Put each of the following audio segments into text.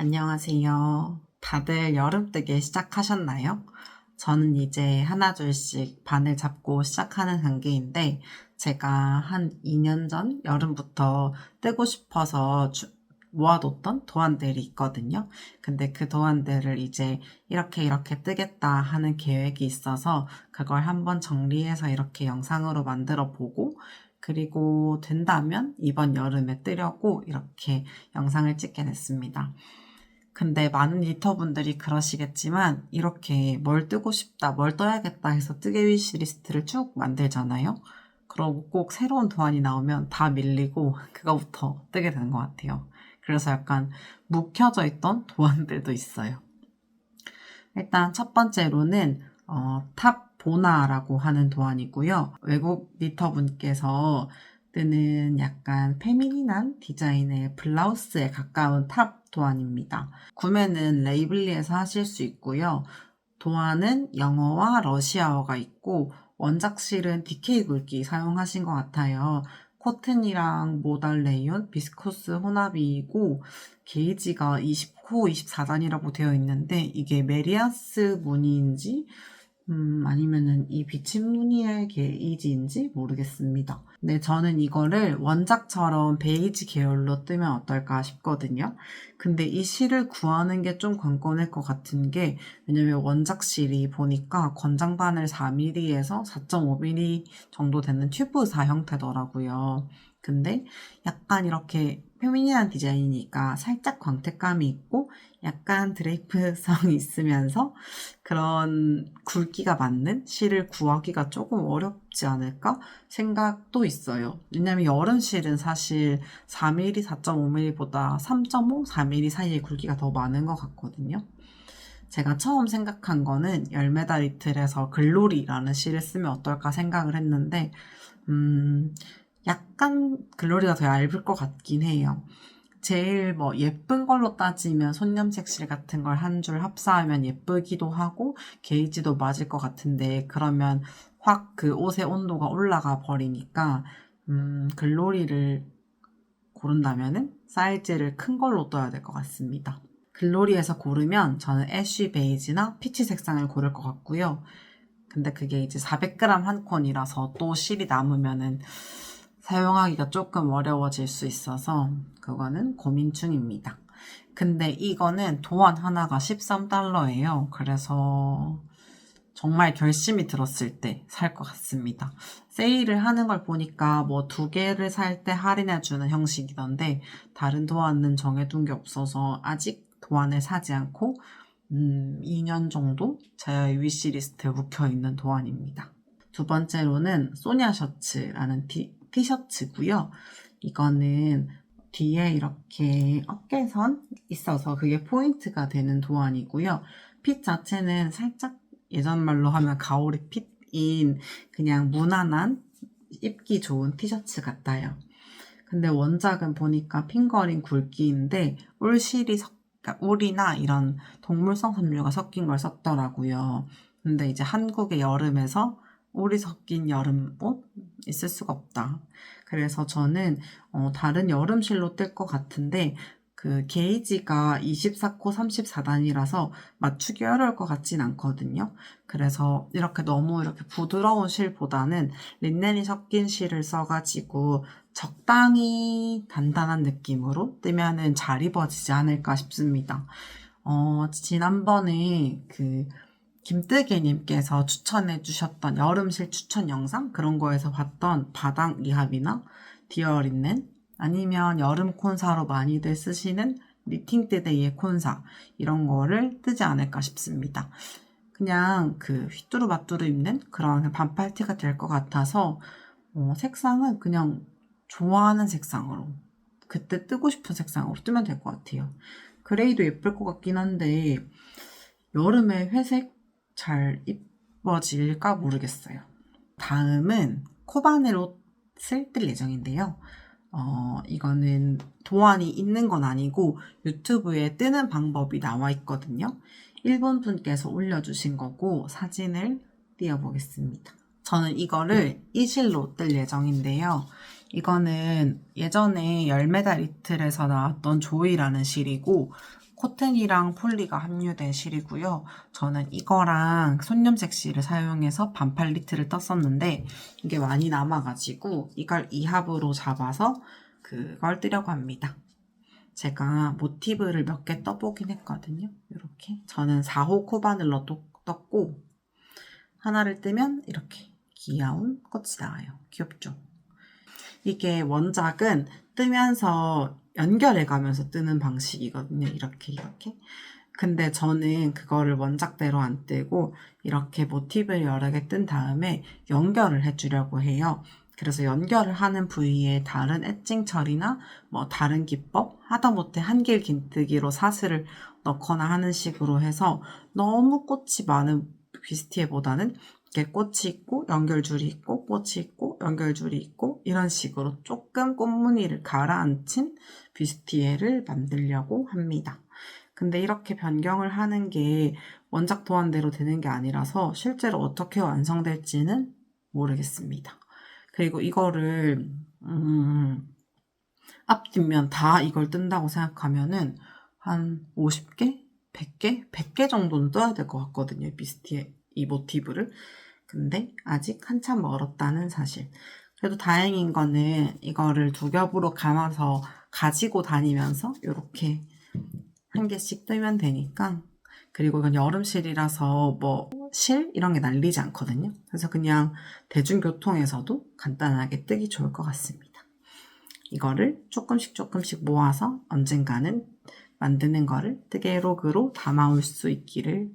안녕하세요. 다들 여름 뜨기 시작하셨나요? 저는 이제 하나둘씩 반을 잡고 시작하는 단계인데, 제가 한 2년 전 여름부터 뜨고 싶어서 주- 모아뒀던 도안들이 있거든요. 근데 그 도안들을 이제 이렇게 이렇게 뜨겠다 하는 계획이 있어서 그걸 한번 정리해서 이렇게 영상으로 만들어 보고, 그리고 된다면 이번 여름에 뜨려고 이렇게 영상을 찍게 됐습니다. 근데 많은 리터분들이 그러시겠지만 이렇게 뭘 뜨고 싶다, 뭘 떠야겠다 해서 뜨개 위시리스트를 쭉 만들잖아요. 그러고 꼭 새로운 도안이 나오면 다 밀리고 그거부터 뜨게 되는 것 같아요. 그래서 약간 묵혀져 있던 도안들도 있어요. 일단 첫 번째로는 어, 탑 보나라고 하는 도안이고요. 외국 리터분께서 뜨는 약간 페미닌한 디자인의 블라우스에 가까운 탑 도안입니다. 구매는 레이블리에서 하실 수 있고요. 도안은 영어와 러시아어가 있고 원작실은 DK 굵기 사용하신 것 같아요. 코튼이랑 모달 레이온, 비스코스 혼합이고 게이지가 20호 24단이라고 되어 있는데 이게 메리아스 무늬인지 음, 아니면은 이 비친 무늬의 게이지인지 모르겠습니다. 네, 저는 이거를 원작처럼 베이지 계열로 뜨면 어떨까 싶거든요. 근데 이 실을 구하는 게 좀 관건일 것 같은 게, 왜냐면 원작 실이 보니까 권장바늘 4mm에서 4.5mm 정도 되는 튜브사 형태더라고요. 근데 약간 이렇게 페미닌한 디자인이니까 살짝 광택감이 있고 약간 드레이프성이 있으면서 그런 굵기가 맞는 실을 구하기가 조금 어렵지 않을까 생각도 있어요. 왜냐면 여름 실은 사실 4mm, 4.5mm보다 3.5, 4mm 사이의 굵기가 더 많은 것 같거든요. 제가 처음 생각한 거는 열매다 리틀에서 글로리라는 실을 쓰면 어떨까 생각을 했는데, 음, 약간 글로리가 더 얇을 것 같긴 해요. 제일 뭐 예쁜 걸로 따지면 손염색실 같은 걸 한 줄 합사하면 예쁘기도 하고 게이지도 맞을 것 같은데 그러면 확 그 옷의 온도가 올라가 버리니까 음, 글로리를 고른다면은 사이즈를 큰 걸로 떠야 될 것 같습니다. 글로리에서 고르면 저는 애쉬 베이지나 피치 색상을 고를 것 같고요. 근데 그게 이제 400g 한 콘이라서 또 실이 남으면은 사용하기가 조금 어려워질 수 있어서 그거는 고민 중입니다. 근데 이거는 도안 하나가 13달러예요. 그래서 정말 결심이 들었을 때 살 것 같습니다. 세일을 하는 걸 보니까 뭐 두 개를 살 때 할인해주는 형식이던데 다른 도안은 정해둔 게 없어서 아직 도안을 사지 않고 음, 2년 정도 제 위시리스트에 묵혀있는 도안입니다. 두 번째로는 소냐 셔츠라는 티, 티셔츠고요. 이거는 뒤에 이렇게 어깨선 있어서 그게 포인트가 되는 도안이고요. 핏 자체는 살짝 예전 말로 하면 가오리 핏인 그냥 무난한 입기 좋은 티셔츠 같아요. 근데 원작은 보니까 핑거링 굵기인데 울실이 섞, 그러니까 울이나 이런 동물성 섬유가 섞인 걸 썼더라고요. 근데 이제 한국의 여름에서 울이 섞인 여름 옷 있을 수가 없다. 그래서 저는 어, 다른 여름실로 뜰 것 같은데 그 게이지가 24코 34단이라서 맞추기 어려울 것 같진 않거든요. 그래서 이렇게 너무 이렇게 부드러운 실보다는 린넨이 섞인 실을 써가지고 적당히 단단한 느낌으로 뜨면은 잘 입어지지 않을까 싶습니다. 어, 지난번에 그 김뜨개님께서 추천해 주셨던 여름실 추천 영상? 그런 거에서 봤던 바닥 이합이나? 디어린넨 아니면 여름 콘사로 많이들 쓰시는 니팅뜨데이의 콘사? 이런 거를 뜨지 않을까 싶습니다. 그냥 그 휘뚜루마뚜루 입는 그런 반팔티가 될 것 같아서 어, 색상은 그냥 좋아하는 색상으로 그때 뜨고 싶은 색상으로 뜨면 될 것 같아요. 그레이도 예쁠 것 같긴 한데 여름에 회색 잘 입어질까 모르겠어요. 다음은 코바늘 옷을 뜰 예정인데요. 어, 이거는 도안이 있는 건 아니고 유튜브에 뜨는 방법이 나와 있거든요. 일본 분께서 올려주신 거고 사진을 띄워보겠습니다. 저는 이거를 이실로 뜰 예정인데요. 이거는 예전에 열매달 이틀에서 나왔던 조이라는 실이고 코튼이랑 폴리가 함유된 실이고요. 저는 이거랑 손염색 실을 사용해서 반팔 니트를 떴었는데 이게 많이 남아가지고 이걸 이합으로 잡아서 그걸 뜨려고 합니다. 제가 모티브를 몇 개 떠보긴 했거든요. 이렇게 저는 4호 코바늘로 또- 떴고 하나를 뜨면 이렇게 귀여운 꽃이 나와요. 귀엽죠? 이게 원작은 뜨면서 연결해 가면서 뜨는 방식이거든요. 이렇게 이렇게. 근데 저는 그거를 원작대로 안 뜨고 이렇게 모티브를 여러 개 뜬 다음에 연결을 해주려고 해요. 그래서 연결을 하는 부위에 다른 엣징 처리나 뭐 다른 기법 하다못해 한길 긴뜨기로 사슬을 넣거나 하는 식으로 해서 너무 꽃이 많은 비스티에보다는 이렇게 꽃이 있고 연결줄이 있고 꽃이 있고 연결줄이 있고 이런 식으로 조금 꽃무늬를 가라앉힌 비스티에를 만들려고 합니다. 근데 이렇게 변경을 하는 게 원작 도안대로 되는 게 아니라서 실제로 어떻게 완성될지는 모르겠습니다. 그리고 이거를 음, 앞 뒷면 다 이걸 뜬다고 생각하면은 한 50개? 100개? 100개 정도는 떠야 될 것 같거든요. 비스티의 이 모티브를. 근데 아직 한참 멀었다는 사실. 그래도 다행인 거는 이거를 두 겹으로 감아서 가지고 다니면서 이렇게 한 개씩 뜨면 되니까 그리고 이건 여름실이라서 뭐 실 이런 게 날리지 않거든요. 그래서 그냥 대중교통에서도 간단하게 뜨기 좋을 것 같습니다. 이거를 조금씩 조금씩 모아서 언젠가는 만드는 거를 뜨개로그로 담아올 수 있기를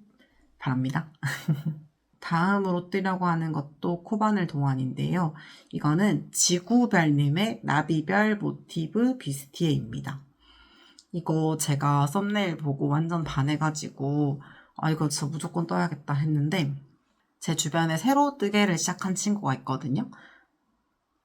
바랍니다. 다음으로 뜨려고 하는 것도 코바늘 동안인데요. 이거는 지구별님의 나비별 모티브 비스티에입니다. 이거 제가 썸네일 보고 완전 반해가지고 아 이거 진짜 무조건 떠야겠다 했는데 제 주변에 새로 뜨개를 시작한 친구가 있거든요.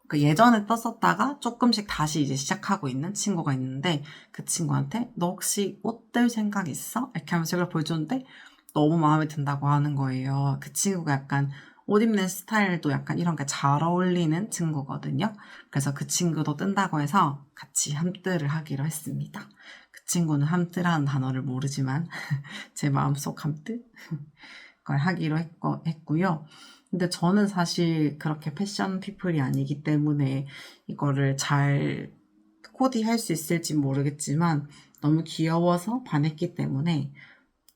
그 예전에 떴었다가 조금씩 다시 이제 시작하고 있는 친구가 있는데 그 친구한테 너 혹시 옷 뜰 생각 있어? 이렇게 하면서 이걸 보여줬는데 너무 마음에 든다고 하는 거예요. 그 친구가 약간 옷 입는 스타일도 약간 이런 게 잘 어울리는 친구거든요. 그래서 그 친구도 뜬다고 해서 같이 함뜨를 하기로 했습니다. 그 친구는 함뜨라는 단어를 모르지만 제 마음속 함뜨 걸 하기로 했고, 했고요. 근데 저는 사실 그렇게 패션 피플이 아니기 때문에 이거를 잘 코디할 수 있을지 모르겠지만 너무 귀여워서 반했기 때문에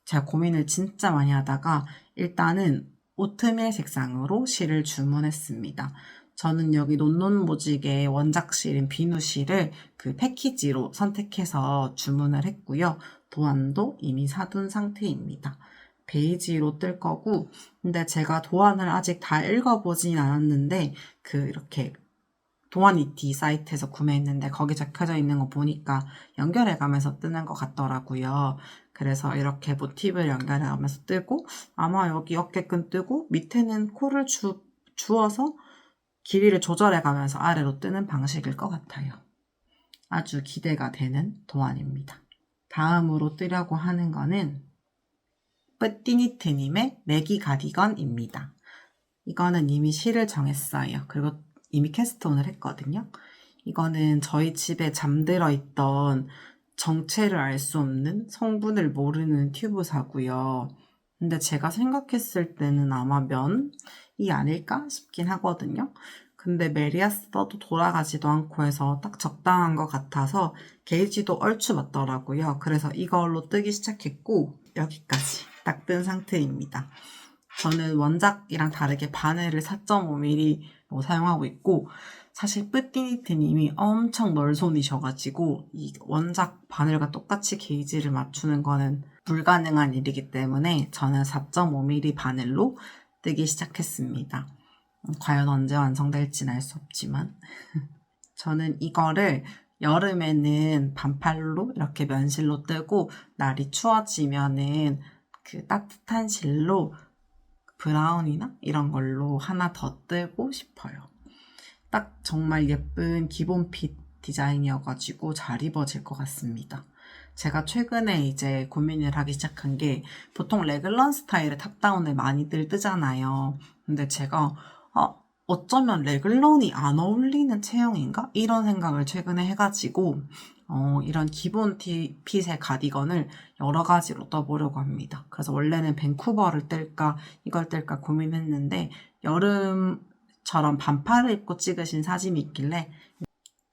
제가 고민을 진짜 많이 하다가 일단은 오트밀 색상으로 실을 주문했습니다. 저는 여기 논논 모직의 원작 실인 비누 실을 그 패키지로 선택해서 주문을 했고요. 도안도 이미 사둔 상태입니다. 베이지로 뜰 거고, 근데 제가 도안을 아직 다 읽어보진 않았는데, 그 이렇게 이티 사이트에서 구매했는데 거기 적혀져 있는 거 보니까 연결해 가면서 뜨는 것 같더라고요. 그래서 이렇게 모티브를 연결해 가면서 뜨고 아마 여기 어깨끈 뜨고 밑에는 코를 주, 주어서 길이를 조절해 가면서 아래로 뜨는 방식일 것 같아요. 아주 기대가 되는 도안입니다. 다음으로 뜨려고 하는 거는 뿌띠니트님의 내기 가디건입니다. 이거는 이미 실을 정했어요. 그리고 이미 캐스톤을 했거든요. 이거는 저희 집에 잠들어 있던 정체를 알 수 없는 성분을 모르는 튜브사고요. 근데 제가 생각했을 때는 아마 면이 아닐까 싶긴 하거든요. 근데 메리아스 떠도 돌아가지도 않고 해서 딱 적당한 것 같아서 게이지도 얼추 맞더라고요. 그래서 이걸로 뜨기 시작했고 여기까지 딱 뜬 상태입니다. 저는 원작이랑 다르게 바늘을 4.5mm 사용하고 있고 사실 뿌띠니트님이 엄청 널손이셔가지고 이 원작 바늘과 똑같이 게이지를 맞추는 거는 불가능한 일이기 때문에 저는 4.5mm 바늘로 뜨기 시작했습니다. 음, 과연 언제 완성될지는 알수 없지만 저는 이거를 여름에는 반팔로 이렇게 면실로 뜨고 날이 추워지면은 그 따뜻한 실로 브라운이나 이런 걸로 하나 더 뜨고 싶어요. 딱 정말 예쁜 기본 핏 디자인이어가지고 잘 입어질 것 같습니다. 제가 최근에 이제 고민을 하기 시작한 게 보통 레글런 스타일의 탑다운을 많이들 뜨잖아요. 근데 제가 어, 어쩌면 레글런이 안 어울리는 체형인가? 이런 생각을 최근에 해가지고, 어, 이런 기본 티, 핏의 가디건을 여러 가지로 떠보려고 합니다. 그래서 원래는 밴쿠버를 뜰까, 이걸 뜰까 고민했는데, 여름처럼 반팔을 입고 찍으신 사진이 있길래,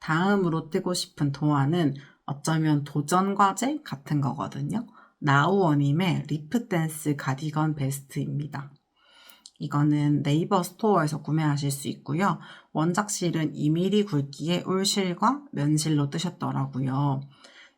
다음으로 뜨고 싶은 도안은 어쩌면 도전 과제 같은 거거든요. 나우어님의 리프 댄스 가디건 베스트입니다. 이거는 네이버 스토어에서 구매하실 수 있고요. 원작실은 2mm 굵기의 울실과 면실로 뜨셨더라고요.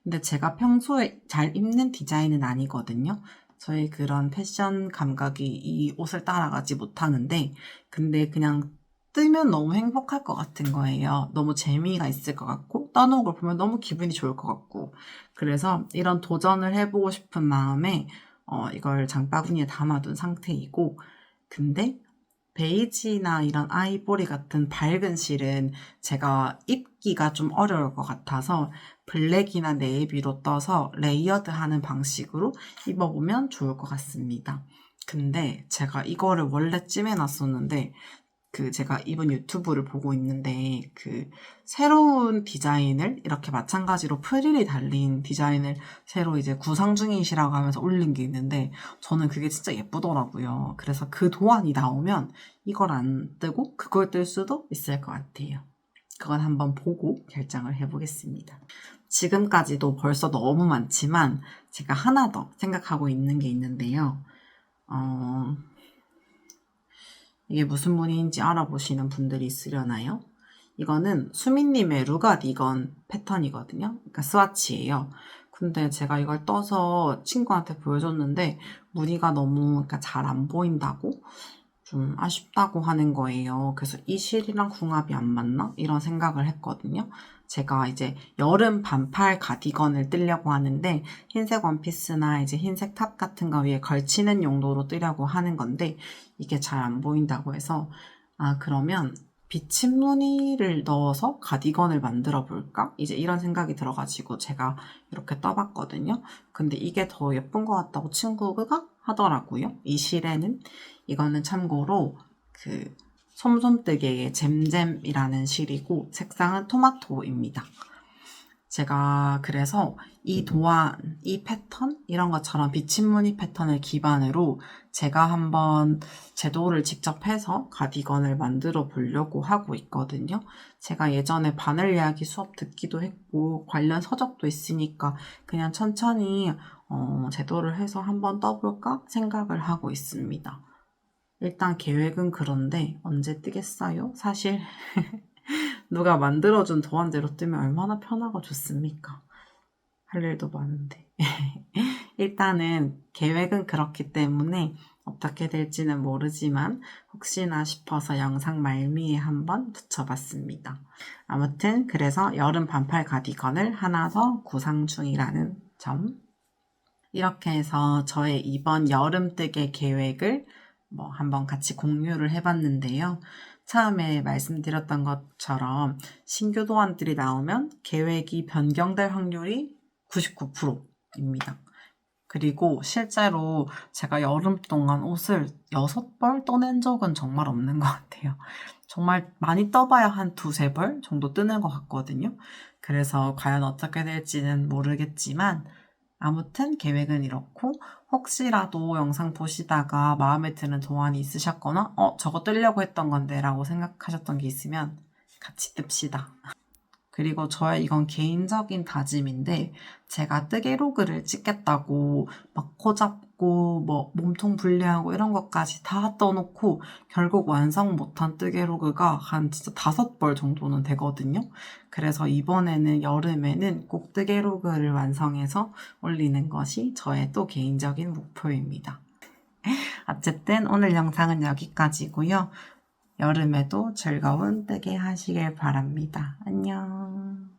근데 제가 평소에 잘 입는 디자인은 아니거든요. 저의 그런 패션 감각이 이 옷을 따라가지 못하는데, 근데 그냥 뜨면 너무 행복할 것 같은 거예요. 너무 재미가 있을 것 같고, 떠놓은 걸 보면 너무 기분이 좋을 것 같고. 그래서 이런 도전을 해보고 싶은 마음에, 어, 이걸 장바구니에 담아둔 상태이고, 근데 베이지나 이런 아이보리 같은 밝은 실은 제가 입기가 좀 어려울 것 같아서 블랙이나 네이비로 떠서 레이어드 하는 방식으로 입어보면 좋을 것 같습니다. 근데 제가 이거를 원래 찜해놨었는데 그 제가 이번 유튜브를 보고 있는데 그 새로운 디자인을 이렇게 마찬가지로 프릴이 달린 디자인을 새로 이제 구상 중이시라고 하면서 올린 게 있는데 저는 그게 진짜 예쁘더라고요. 그래서 그 도안이 나오면 이걸 안 뜨고 그걸 뜰 수도 있을 것 같아요. 그건 한번 보고 결정을 해보겠습니다. 지금까지도 벌써 너무 많지만 제가 하나 더 생각하고 있는 게 있는데요. 어, 이게 무슨 무늬인지 알아보시는 분들이 있으려나요? 이거는 수민님의 루가 디건 패턴이거든요. 그러니까 스와치예요. 근데 제가 이걸 떠서 친구한테 보여줬는데 무늬가 너무 그러니까 잘 안 보인다고 좀 아쉽다고 하는 거예요. 그래서 이 실이랑 궁합이 안 맞나? 이런 생각을 했거든요. 제가 이제 여름 반팔 가디건을 뜨려고 하는데 흰색 원피스나 이제 흰색 탑 같은 거 위에 걸치는 용도로 뜨려고 하는 건데 이게 잘 안 보인다고 해서 아 그러면 비침 무늬를 넣어서 가디건을 만들어 볼까? 이제 이런 생각이 들어가지고 제가 이렇게 떠봤거든요. 근데 이게 더 예쁜 것 같다고 친구가 하더라고요. 이 실에는 이거는 참고로 그 솜솜뜨개의 잼잼이라는 실이고 색상은 토마토입니다. 제가 그래서 이 도안, 이 패턴 이런 것처럼 비침무늬 패턴을 기반으로 제가 한번 제도를 직접 해서 가디건을 만들어 보려고 하고 있거든요. 제가 예전에 바늘 이야기 수업 듣기도 했고 관련 서적도 있으니까 그냥 천천히 어, 제도를 해서 한번 떠볼까 생각을 하고 있습니다. 일단 계획은 그런데 언제 뜨겠어요? 사실 누가 만들어준 도안대로 뜨면 얼마나 편하고 좋습니까? 할 일도 많은데. 일단은 계획은 그렇기 때문에 어떻게 될지는 모르지만 혹시나 싶어서 영상 말미에 한번 붙여봤습니다. 아무튼 그래서 여름 반팔 가디건을 하나 더 구상 중이라는 점. 이렇게 해서 저의 이번 여름 뜨개 계획을 뭐 한번 같이 공유를 해봤는데요. 처음에 말씀드렸던 것처럼 신규 도안들이 나오면 계획이 변경될 확률이 99%입니다. 그리고 실제로 제가 여름 동안 옷을 6벌 떠낸 적은 정말 없는 것 같아요. 정말 많이 떠봐야 한 두세 벌 정도 뜨는 것 같거든요. 그래서 과연 어떻게 될지는 모르겠지만 아무튼 계획은 이렇고 혹시라도 영상 보시다가 마음에 드는 도안이 있으셨거나 어 저거 뜨려고 했던 건데 라고 생각하셨던 게 있으면 같이 뜹시다. 그리고 저의 이건 개인적인 다짐인데 제가 뜨개로그를 찍겠다고 막 코 잡고 뭐 몸통 분리하고 이런 것까지 다 떠놓고 결국 완성 못한 뜨개로그가 한 진짜 다섯 벌 정도는 되거든요. 그래서 이번에는 여름에는 꼭 뜨개로그를 완성해서 올리는 것이 저의 또 개인적인 목표입니다. 어쨌든 오늘 영상은 여기까지고요. 여름에도 즐거운 뜨개 하시길 바랍니다. 안녕.